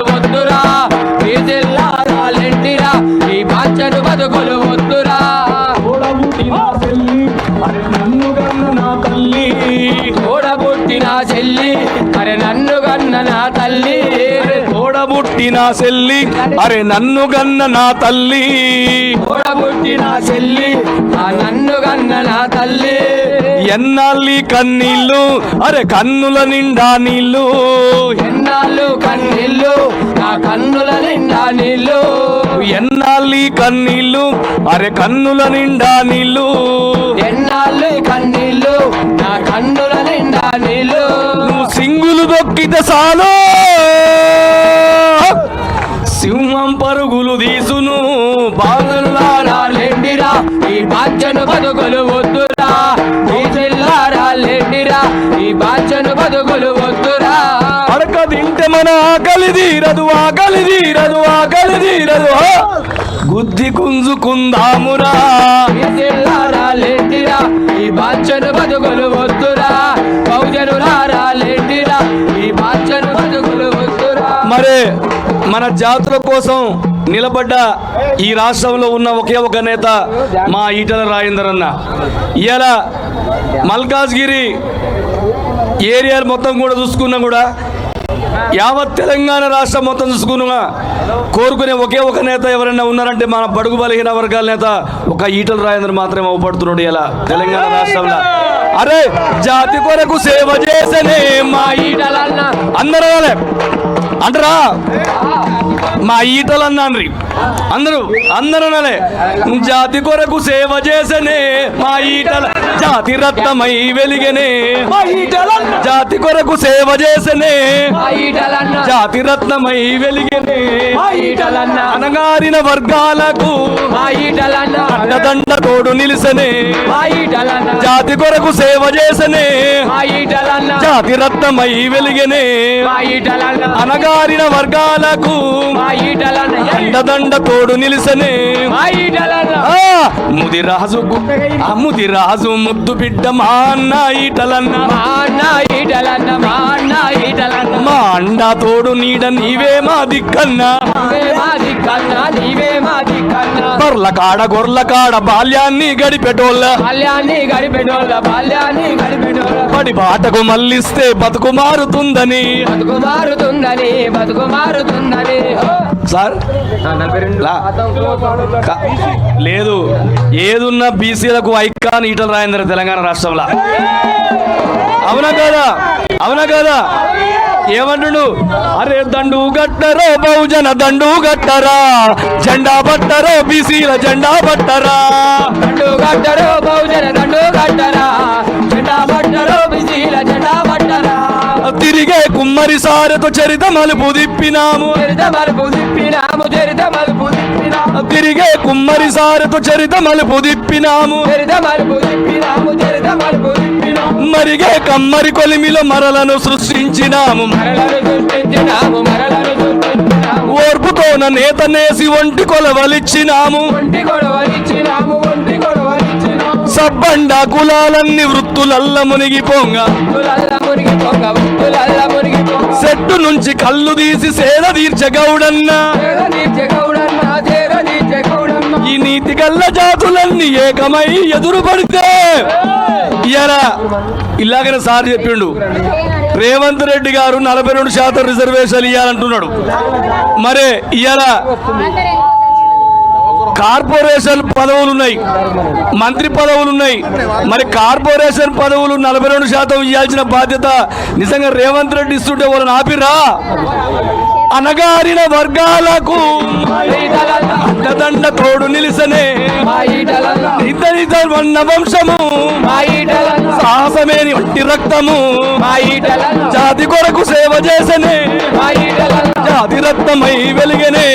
వద్దురా బీసీలారా లెండిరా ఈ బాధ్యను బతుకులు వద్దురా తోడబుట్టిన చెల్లి అరే నన్ను కన్న నా తల్లి కూడబుట్టిన చెల్లి అరే నన్ను కన్న నా తల్లి తోడబుట్టిన చెల్లి అరే నన్ను గన్న నా తల్లి కూడబుట్టిన చెల్లి ఆ నన్ను కన్న నా తల్లి ఎన్నాళ్ళి కన్నీళ్ళు? అరే కన్నుల నిండా నీళ్ళు. ఎన్నాళ్ళు కన్నీళ్ళు? నా కన్నుల నిండా నీళ్ళు. ఎన్నాళ్ళి కన్నీళ్ళు? అరే కన్నుల నిండా నీళ్ళు. ఎన్నాళ్ళు కన్నీళ్ళు? నా కన్నుల నిండా నీళ్ళు. నువ్వు సింగులు దొక్కితే చాలు. సింహం పరుగులు తీసును. బాధల్లారా లెండిరా ఈ బాధ్యను బతుకులు బతుకులు వద్దురా. అడక తింటే మన ఆకలి తీరదు ఆకలి తీరదు ఆకలి తీరదు! గుద్ది గుంజుకుందామురా లెండిరా ఈ బాధ్యను బతుకులు వద్దురా. బహుజనులారా లెండిరా ఈ బాధ్యను బతుకులు వద్దురా. మరి మన జాతుల కోసం నిలబడ్డ ఈ రాష్ట్రంలో ఉన్న ఒకే ఒక నేత మా ఈటల రాజేందర్ అన్న. ఇవాళ మల్కాజ్గిరి ఏరియాలు మొత్తం కూడా చూసుకున్నా కూడా. యావత్ తెలంగాణ రాష్ట్రం మొత్తం చూసుకున్నా. కోరుకునే ఒకే ఒక నేత ఎవరైనా ఉన్నారంటే మన బడుగు బలహీన వర్గాల నేత ఒక ఈటల రాజేంద్ర మాత్రమే అవపడుతున్నాడు ఇలా తెలంగాణ రాష్ట్రంలో. అరే జాతి కొరకు సేవ చేసనే మా ఈటలన్న. అందరూ అంటారా మా ఈటలు అన్నాన్రి అందరూ అందరూ జాతి కొరకు సేవ చేసనే మా ఈటల జాతి రత్నమై వెలిగనే. జాతి కొరకు సేవ చేసనే. మా జాతి రత్నమై వెలిగనే. అనగారిన వర్గాలకు అండదండ తోడు నిలిసనే. జాతి కొరకు సేవ చేసనే. మా జాతి రత్నమై వెలిగనే. అనగారిన వర్గాలకు అండదండ తోడు నిలిసనే. ముదిరాజు ముదిరాజు ముద్ద బిడ్డ మా అన్న ఈటలన్న. మా అన్న ఈటలన్న మా అన్న ఈటలన్న. మా అండ తోడు నీడ నీవే మా దిక్కన్నా. మా దిక్కన్నా బర్ల కాడ గొర్ల కాడ బాల్యాన్ని గడిపెటోళ్ళ. బాల్యాన్ని గడిపెడోళ్ళ బాల్యాన్ని గడిపెడోళ్ళ పడి బాటకు మళ్ళిస్తే బతుకు మారుతుందని. బతుకు మారుతుందని బతుకు మారుతుందని! సార్? లేదు. ఏదున్న బీసీలకు ఐకాన్ ఈటల రాయందర్ తెలంగాణ రాష్ట్రంలో. అవునా కదా? అవునా కదా? ఏమంటుడు అరే దండు గట్టరో బహుజన దండు గట్టరా. జెండా పట్టరో బీసీల జెండా పట్టరా. దండు గట్టరు బహుజన దండు గట్టరా. జెండా పట్టరు బిజీల జెండా పట్టరా. తిరిగే కుమ్మరి సారెతో చరిత మలుపు తిప్పినాము. చరిత మలుపు తిప్పినాము చరిత మలుపు తిప్పినాము. తిరిగే కుమ్మరి సారెతో చరిత మలుపు తిప్పినాము. చరిత మలుపు తిప్పినాము చరిత మలుపు తిప్పినాము. మరిగే కమ్మరి కొలిమిలో మరలను సృష్టించినాము. మరలను సృష్టించినాము మరలను సృష్టించినాము ఓర్పుతోన ఒంటి కొలవలిచ్చినాము. ఒంటి ఒంటి సబ్బండ కులాలన్నీ వృత్తులల్ల మునిగిపోంగ. మునిగి పొంగ చెట్టు నుంచి కళ్ళు తీసి సేద తీర్చ గౌడన్నా. ఈ నీతి గల్ల జాతులన్నీ ఏకమై ఎదురు పడితే ఇలాగనే సార్ చెప్పిండు. రేవంత్ రెడ్డి గారు నలభై రెండు శాతం రిజర్వేషన్ ఇవ్వాలంటున్నాడు మరే ఇవాళ కార్పొరేషన్ పదవులు ఉన్నాయి మంత్రి పదవులు ఉన్నాయి మరి కార్పొరేషన్ పదవులు నలభై రెండు శాతం ఇవ్వాల్సిన బాధ్యత నిజంగా రేవంత్ రెడ్డి ఇస్తుంటే వాళ్ళని ఆపిరా అనగారిన వర్గాలకు అండదండ తోడు నిలిసనే. ఇద్దరి ఈటలల్ల వన్న వంశము సాహసమేని ఒంటి రక్తము. జాతి కొరకు సేవ చేసనే. జాతి రక్తమై వెలిగనే.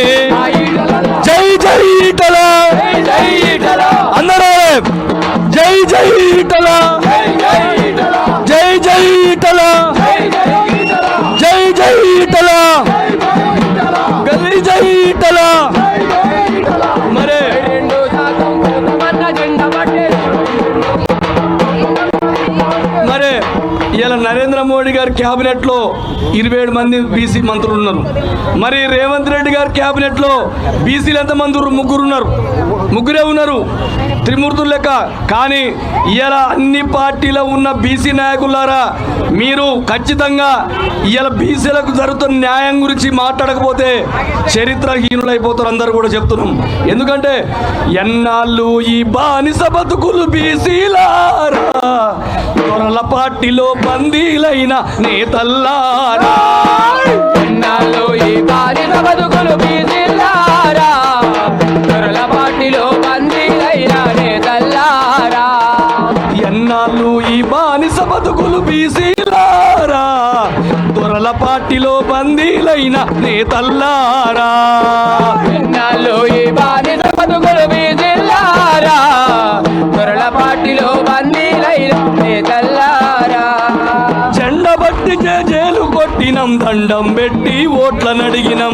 క్యాబినెట్లో క్యాబినెట్లో ఇరవై ఏడు మంది బీసీ మంత్రులు ఉన్నారు. మరి రేవంత్ రెడ్డి గారి క్యాబినెట్లో బీసీలు ఎంత మంది ముగ్గురు ఉన్నారు. ముగ్గురే ఉన్నారు. త్రిమూర్తులు లెక్క. కానీ ఇలా అన్ని పార్టీలో ఉన్న బీసీ నాయకులారా మీరు ఖచ్చితంగా ఇలా బీసీలకు జరుగుతున్న న్యాయం గురించి మాట్లాడకపోతే చరిత్రహీనులైపోతారు అందరూ కూడా చెప్తున్నాం. ఎందుకంటే ఎన్నాళ్ళు ఈ బానిస బతుకులు బీసీలారా? పార్టీలో బందీలైన నేతల్లారా ఎన్నాళ్ళు ఈ బానిస బతుకులు బీజిల్లారా దొరల పాటిలో బందీలైన నేతల్లారా ఎన్నాళ్ళు ఈ బానిస బతుకులు బీసీలారా. దొరల పార్టీలో బందీలైన నేతల్లారా ఎన్నాళ్ళు ఈ బానిస బతుకులు బీజిల్లారా దొరల పాటిలో బందీలైన నేతల్లారా అందుకే జైలు కొట్టినం దండం పెట్టి ఓట్ల అడిగినం.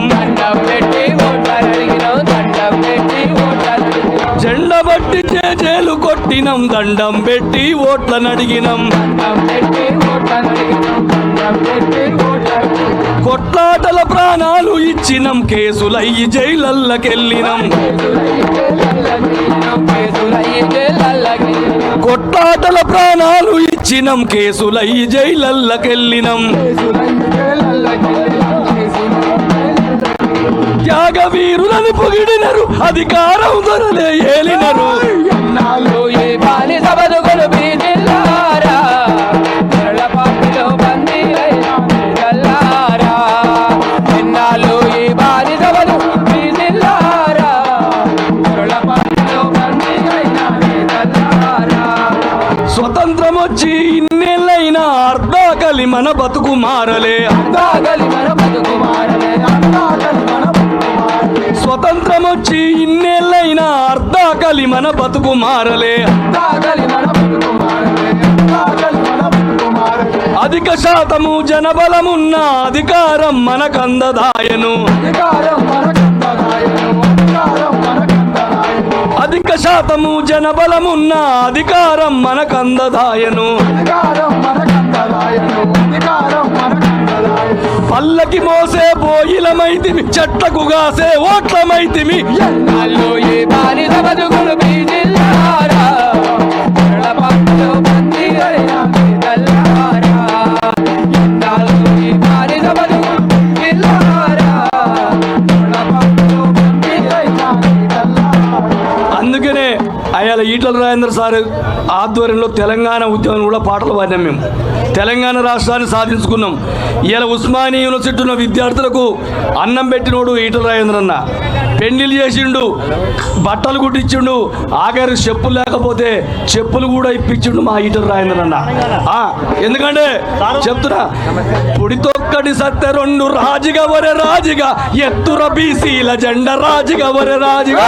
జెండ బట్టి జైలు కొట్టినం దండం పెట్టి ఓట్ల నడిగినం కొట్లాటల ప్రాణాలు ఇచ్చినం కేసులై జైలల్లకెళ్ళినం. కొట్లాటల ప్రాణాలు ఇచ్చినం కేసులై జైలల్లకెళ్ళినం. త్యాగవీరులను పొగిడినరు అధికారం దొరలే ఏలినరు. ఎన్నాళ్ళు ఏ బాలి సభలు అర్ధాకలి మన బతుకు మారలే. స్వతంత్రం వచ్చి ఇన్నేళ్ళైనా అర్ధాకలి మన బతుకు మారలే. అధిక శాతము జనబలమున్న అధికారం మనకందదాయను. అధిక శాతము జనబలమున్న అధికారం మనకందదాయను. పల్లకి మోసే బోయిలమైతిమి చెట్లకు గాసే ఓట్లమైతిమి. ఎన్నాళ్ళు అందుకనే అయ్యాల ఈటల రాజేంద్ర సారు ఆధ్వర్యంలో తెలంగాణ ఉద్యమం కూడా పాటలు పాడినాం మేము. తెలంగాణ రాష్ట్రాన్ని సాధించుకున్నాం. ఇలా ఉస్మానియా యూనివర్సిటీ ఉన్న విద్యార్థులకు అన్నం పెట్టినోడు ఈటల రాజేంద్రన్న పెళ్ళిళ్ళు చేసిండు బట్టలు కుట్టించిండు ఆఖరి చెప్పులు లేకపోతే చెప్పులు కూడా ఇప్పించిండు మా ఈటల రాజేంద్రన్న ఎందుకంటే చెప్తున్నా పుడితొక్కడి సత్య రెండు రాజుగా వరే రాజుగా ఎత్తుర బీసీల జెండ రాజుగా వరే రాజుగా.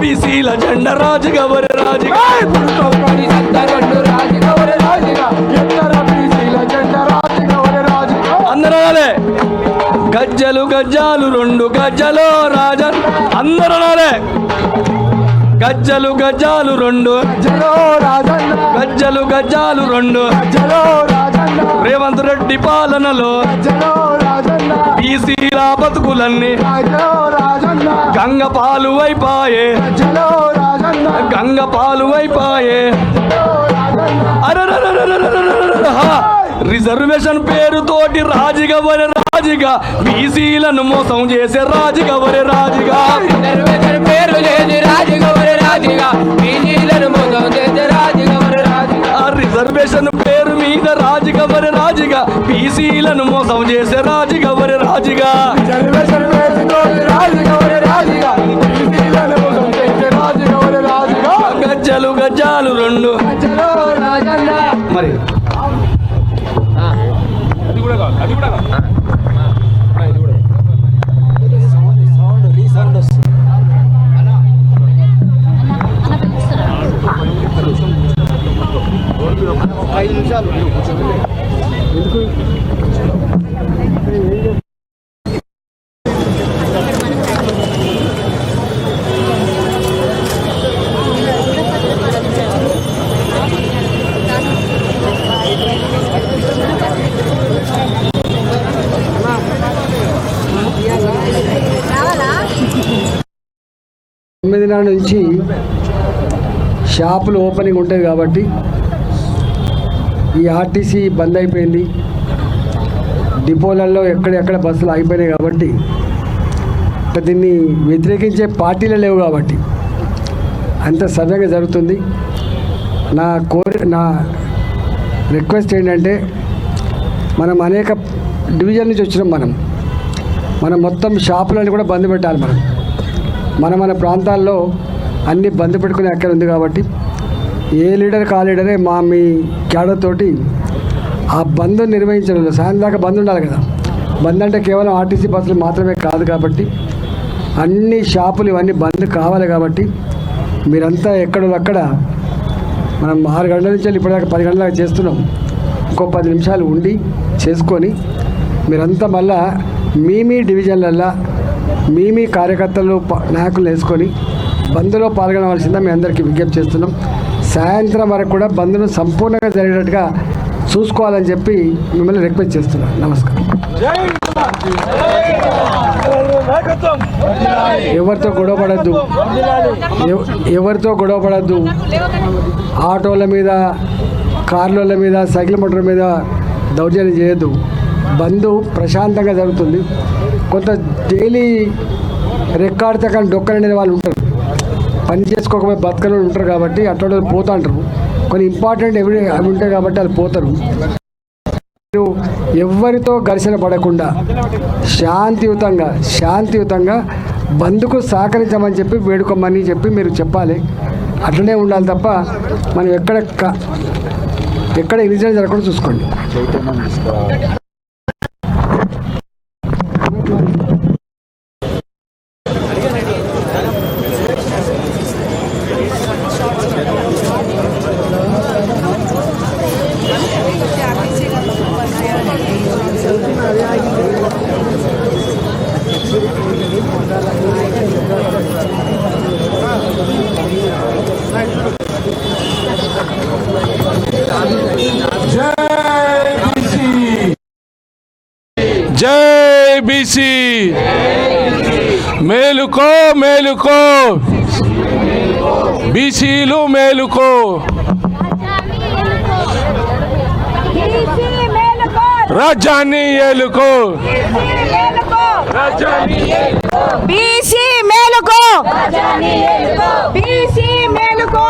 బీసీల జెండ రాజు గవర రాజు అందరాలే గజ్జలు గజ్జాలు రెండు గజ్జలు రాజన్ రాలే. గజ్జలు గజ్జాలు రెండు గజ్జలు గజ్జాలు రెండు రేవంత్ రెడ్డి పాలనలో బీసీల బతుకులన్నీ. గంగ పాలు అయిపాయే గంగ పాలు అయిపాయే. రిజర్వేషన్ పేరుతోటి రాజుగవరి రాజుగా బీసీలను మోసం చేసే రాజుగవరి రాజుగా రిజర్వేషన్ పేరు లేని రాజుగవరి రాజుగా బీసీలను మోసం చేసే రాజుగవరి రాజుగా రిజర్వేషన్ పేరు మీద రాజుగా మరి రాజుగా. బీసీలను మోసం చేసే రాజుగా మరి రాజుగా. గజ్జలు గజ్జాలు రెండు. మరి? నుంచి షాపులు ఓపెనింగ్ ఉంటుంది కాబట్టి ఈ ఆర్టీసీ బంద్ అయిపోయింది. డిపోలలో ఎక్కడెక్కడ బస్సులు ఆగిపోయినాయి కాబట్టి అంటే దీన్ని వ్యతిరేకించే పార్టీలు లేవు కాబట్టి అంత సవ్యంగా జరుగుతుంది. నా కోరి నా రిక్వెస్ట్ ఏంటంటే మనం అనేక డివిజన్ నుంచి వచ్చినాం మనం. మనం మొత్తం షాపులను కూడా బంద్ పెట్టాలి మనం. మన మన ప్రాంతాల్లో అన్ని బంద్ పెట్టుకునే అక్కడ ఉంది కాబట్టి ఏ లీడర్ కా లీడరే మా మీ క్యాడర్ తోటి ఆ బంద్ నిర్వహించడం సాయంత్రం దాకా బంద్ ఉండాలి కదా. బంద్ అంటే కేవలం ఆర్టీసీ బస్సులు మాత్రమే కాదు కాబట్టి అన్ని షాపులు ఇవన్నీ బంద్ కావాలి కాబట్టి మీరంతా ఎక్కడో అక్కడ మనం ఆరు గంటల నుంచి ఇప్పటిదాకా పది గంటల దాకా చేస్తున్నాం. ఇంకో పది నిమిషాలు ఉండి చేసుకొని మీరంతా మళ్ళా మీ మీ డివిజన్లల్లో మీ మీ కార్యకర్తలు నాయకులు వేసుకొని బంద్లో పాల్గొనవలసిందా మీ అందరికీ విజ్ఞప్తి చేస్తున్నాం. సాయంత్రం వరకు కూడా బంద్ను సంపూర్ణంగా జరిగేటట్టుగా చూసుకోవాలని చెప్పి మిమ్మల్ని రిక్వెస్ట్ చేస్తున్నాను నమస్కారం. ఎవరితో గొడవపడద్దు ఎవరితో గొడవపడద్దు ఆటోల మీద కార్ల మీద సైకిల్ మోటార్ మీద దౌర్జన్యం చేయొద్దు. బంధు ప్రశాంతంగా జరుగుతుంది. కొంత డైలీ రెక్కాడితే కానీ డొక్కలనే వాళ్ళు ఉంటారు. పని చేసుకోకపోయి బతకలు ఉంటారు కాబట్టి అట్లా వాళ్ళు పోతా అంటారు. కొన్ని ఇంపార్టెంట్ ఎవి అవి ఉంటాయి కాబట్టి వాళ్ళు పోతారు. మీరు ఎవరితో ఘర్షణ పడకుండా శాంతియుతంగా శాంతియుతంగా బంధుకు సహకరించమని చెప్పి వేడుకోమని చెప్పి మీరు చెప్పాలి. అట్లనే ఉండాలి తప్ప మనం ఎక్కడ ఎక్కడ ఇన్సిడెంట్ జరగకుండా చూసుకోండి జై బీసీ మేలుకో మేలుకో. బీసీలు మేలుకో. రాజ్యాన్ని ఏలుకో. బీసీ మేలుకో. బీసీ మేలుకో.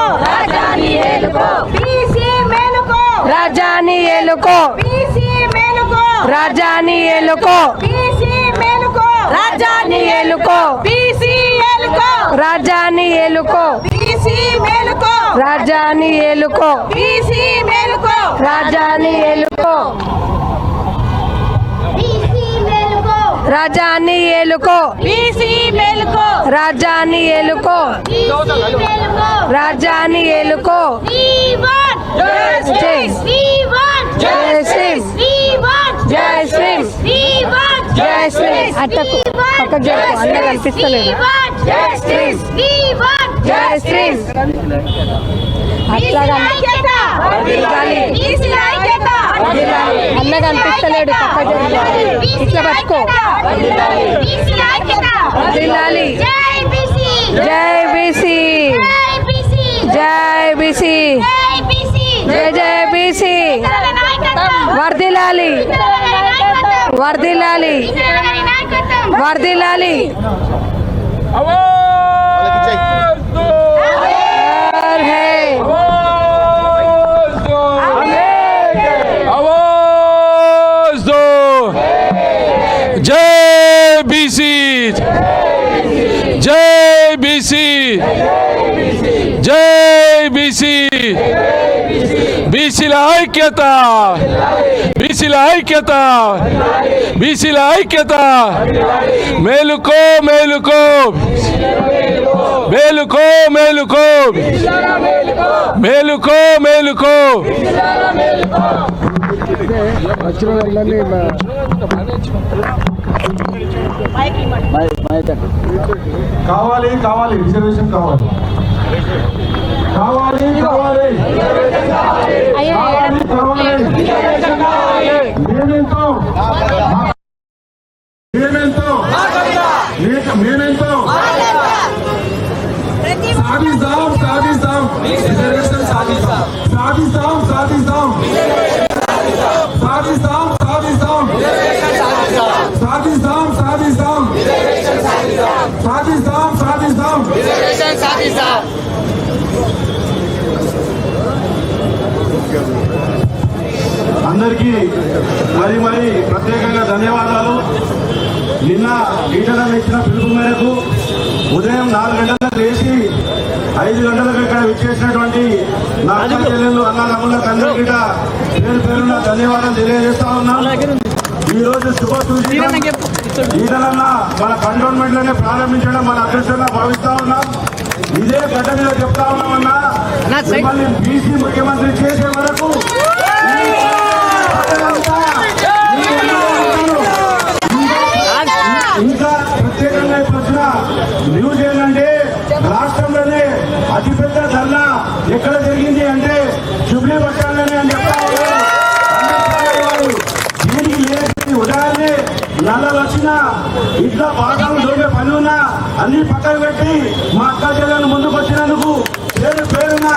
బీసీ మేలుకో. రాజాని ఏలుకో. బీసీ మేలుకో. రాజాని ఏలుకో. బీసీ మేలుకో. రాజాని ఏలుకో. బీసీ రాజాని ఏలుకో. బీసీ మేలుకో. రాజాని ఏలుకో. బీసీ మేలుకో. రాజాని ఏలుకో. రాజాని ఏలుకో. బీసీ మేలుకో. రాజాని ఏలుకో. రాజాని ఏలుకో జై జై శ్రీం జై శ్రీం జై శ్రీం అట్టకు పక్క జరుపు అన్న కనిపిస్తలేదు. అన్న కనిపిస్తలేడు పక్క జరుపు ఇట్లా పట్టుకో. వర్ధిల్లాలి. జై బీసీ జై బీసీ జై జై బీసీ వర్ధిల్లాలి వర్ధిల్లాలి వర్ధిల్లాలి హర్ హే आवाज दो जय बीसी जय बीसी जय बीसी బీసీల ఐక్యత. బీసీల ఐక్యత. బీసీల ఐక్యత. మేలుకో మేలుకో. మేలుకో మేలుకో. మేలుకో మేలుకో. వచ్చిన వాళ్ళని కావాలి కావాలి రిజర్వేషన్ కావాలి. కావాలి కావాలి. కావాలి కావాలి. మేమెంతో. మేమెంతో. మేమెంతో. అందరికీ మరి మరి ప్రత్యేకంగా ధన్యవాదాలు. నిన్న ఈటలను ఇచ్చిన పిలుపు మేరకు ఉదయం నాలుగు గంటలకు లేచి ఐదు గంటలకు ఇక్కడ విచ్చేసినటువంటి నా చెల్లెళ్ళు అన్నదమ్ములకు అందరికీ పేరు పేరున ధన్యవాదాలు తెలియజేస్తా ఉన్నాం. ఈ రోజు శుభ సూచన ఈటలన్న మన కంటోన్మెంట్లోనే ప్రారంభించడం మన అదృష్టంగా భావిస్తా ఉన్నాం. ఇదే గడ్డ మీద చెప్తా ఉన్నామన్నా మిమ్మల్ని బీసీ ముఖ్యమంత్రి చేసే వరకు ఇంకా ప్రత్యేకంగా ఇప్పుడు వచ్చిన న్యూస్ ఏంటంటే రాష్ట్రంలోనే అతిపెద్ద ధర్నా ఎక్కడ జరిగింది అంటే జుబ్లీ బస్టాండ్లోనే అని చెప్తా ఉన్నారు. అందరూ చెప్పేవారు. దీనికి లేని ఉదాహరణ నల్లలు వచ్చినా ఇట్లా బాగాలు దొరికే పని ఉన్నా అన్ని పక్కన పెట్టి మా అక్క చెల్లెలు ముందుకు వచ్చినందుకు పేరు పేరున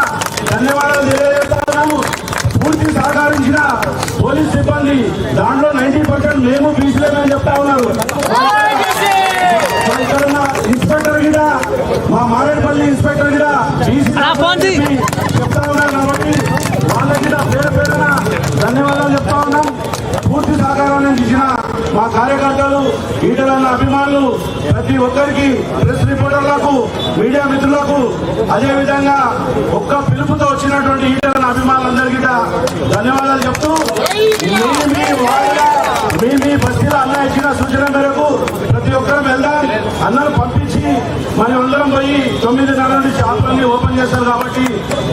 ధన్యవాదాలు తెలియజేస్తున్నాము. పూర్తి సహకరించిన పోలీస్ సిబ్బంది దాంట్లో నైన్టీ పర్సెంట్ మేము బీసీలేమని చెప్తా ఉన్నారు. ఇన్స్పెక్టర్ కూడా మా మారేడుపల్లి ఇన్స్పెక్టర్ కూడా బీసీ చెప్తా ఉన్నారు కాబట్టి వాళ్ళకి కూడా పేరు పేరున ధన్యవాదాలు చెప్తా ఉన్నాం పూర్తి సహకారం ఇచ్చిన మా కార్యకర్తలు ఈటలన్న అభిమానులు ప్రతి ఒక్కరికి ప్రెస్ రిపోర్టర్లకు మీడియా మిత్రులకు అదేవిధంగా ఒక్క పిలుపుతో వచ్చినటువంటి ఈటలన్న అభిమానులందరికీ ధన్యవాదాలు చెప్తూ మీ మీ మీ బస్తీలో అన్న ఇచ్చిన సూచన మేరకు ప్రతి ఒక్కరం వెళ్దాం అన్నను పంపించి మనం అందరం పోయి తొమ్మిదిన్నర నుండి షాపులన్నీ ఓపెన్ చేస్తారు కాబట్టి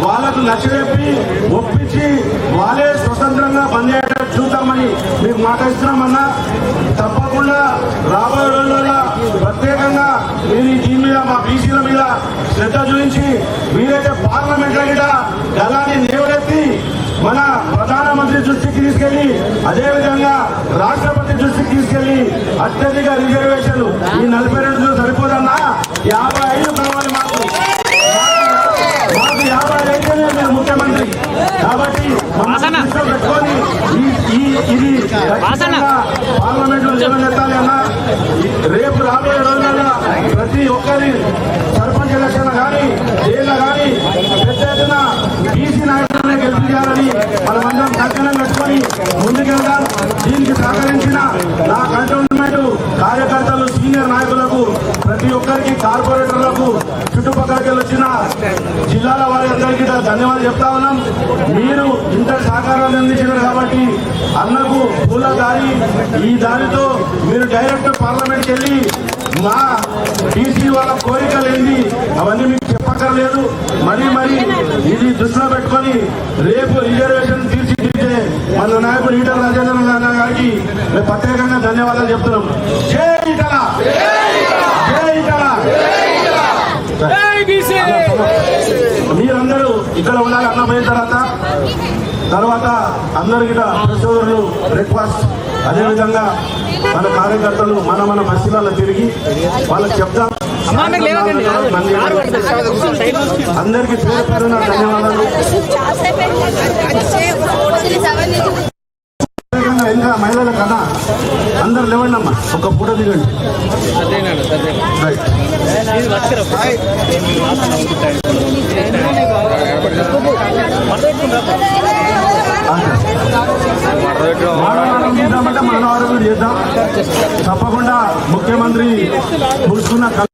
వాళ్ళకు నచ్చజెప్పి ఒప్పించి వాళ్ళే స్వతంత్రంగా పనిచేయడం చూద్దామని మీకు మాట ఇస్తున్నామన్నా తప్పకుండా రాబోయే రోజుల్లో ప్రత్యేకంగా మీరు దీని మీద మా బీసీల మీద శ్రద్ధ చూపించి మీరైతే పార్లమెంట్లో కూడా గలాన్ని నేవరెత్తి మన ప్రధానమంత్రి దృష్టికి తీసుకెళ్ళి అదేవిధంగా రాష్ట్రపతి దృష్టికి తీసుకెళ్ళి అత్యధిక రిజర్వేషన్లు ఈ నలభై రెండు సరిపోదన్నా? యాభై ఐదు కావాలి మాకు. మాకు యాభై అయితేనే మీరు ముఖ్యమంత్రి. కాబట్టి ఇది పార్లమెంట్లో లేవనెత్తాలి అన్న రేపు రాబోయే రోజులలో ప్రతి ఒక్కరి సర్పంచ్ ఎలక్షన్ కానీ ఏళ్ళ కానీ పెద్ద ఎత్తున బీసీ నాయకులనే గెలిపించాలని మనమందరం కంకణం కట్టుకొని ముందుకెళ్దాం. దీనికి సహకరించిన నా కంటోన్మెంట్ కార్యకర్తలు సీనియర్ నాయకులకు ప్రతి ఒక్కరికి కార్పొరేటర్లకు చుట్టుపక్కలకి వచ్చిన జిల్లాల వారి అందరికీ ధన్యవాదాలు చెప్తా ఉన్నాం. మీరు ఇంత సహకారాన్ని అందించారు కాబట్టి అన్నకు పూల దారి ఈ దారితో మీరు డైరెక్ట్ పార్లమెంట్కి వెళ్ళి మా బీసీ వాళ్ళ కోరికలు ఏంది అవన్నీ మీకు చెప్పక్కర్లేదు. మరి మరి ఇది దృష్టిలో పెట్టుకొని రేపు రిజర్వేషన్ తీర్చిదిద్దే మన నాయకుడు ఈటల రాజేంద్ర గారికి మేము ప్రత్యేకంగా ధన్యవాదాలు చెప్తున్నాం. జై ఈటల జై ఈటల మీరందరూ ఇక్కడ ఉండాలి అన్న పోయిన తర్వాత తర్వాత అందరికి సోదరులు బ్రేక్ఫాస్ట్ అదేవిధంగా మన కార్యకర్తలు మన మన బస్సులలో తిరిగి వాళ్ళకి చెప్తాం అందరికి పేరు పేరున ధన్యవాదాలు. ఇంకా మహిళల కన్నా అందరు లేవండి అమ్మా. ఒక ఫోటో దిగండి. రైట్. మానవరం చేద్దామంటే మానవరం చేద్దాం తప్పకుండా ముఖ్యమంత్రి కూర్చున్న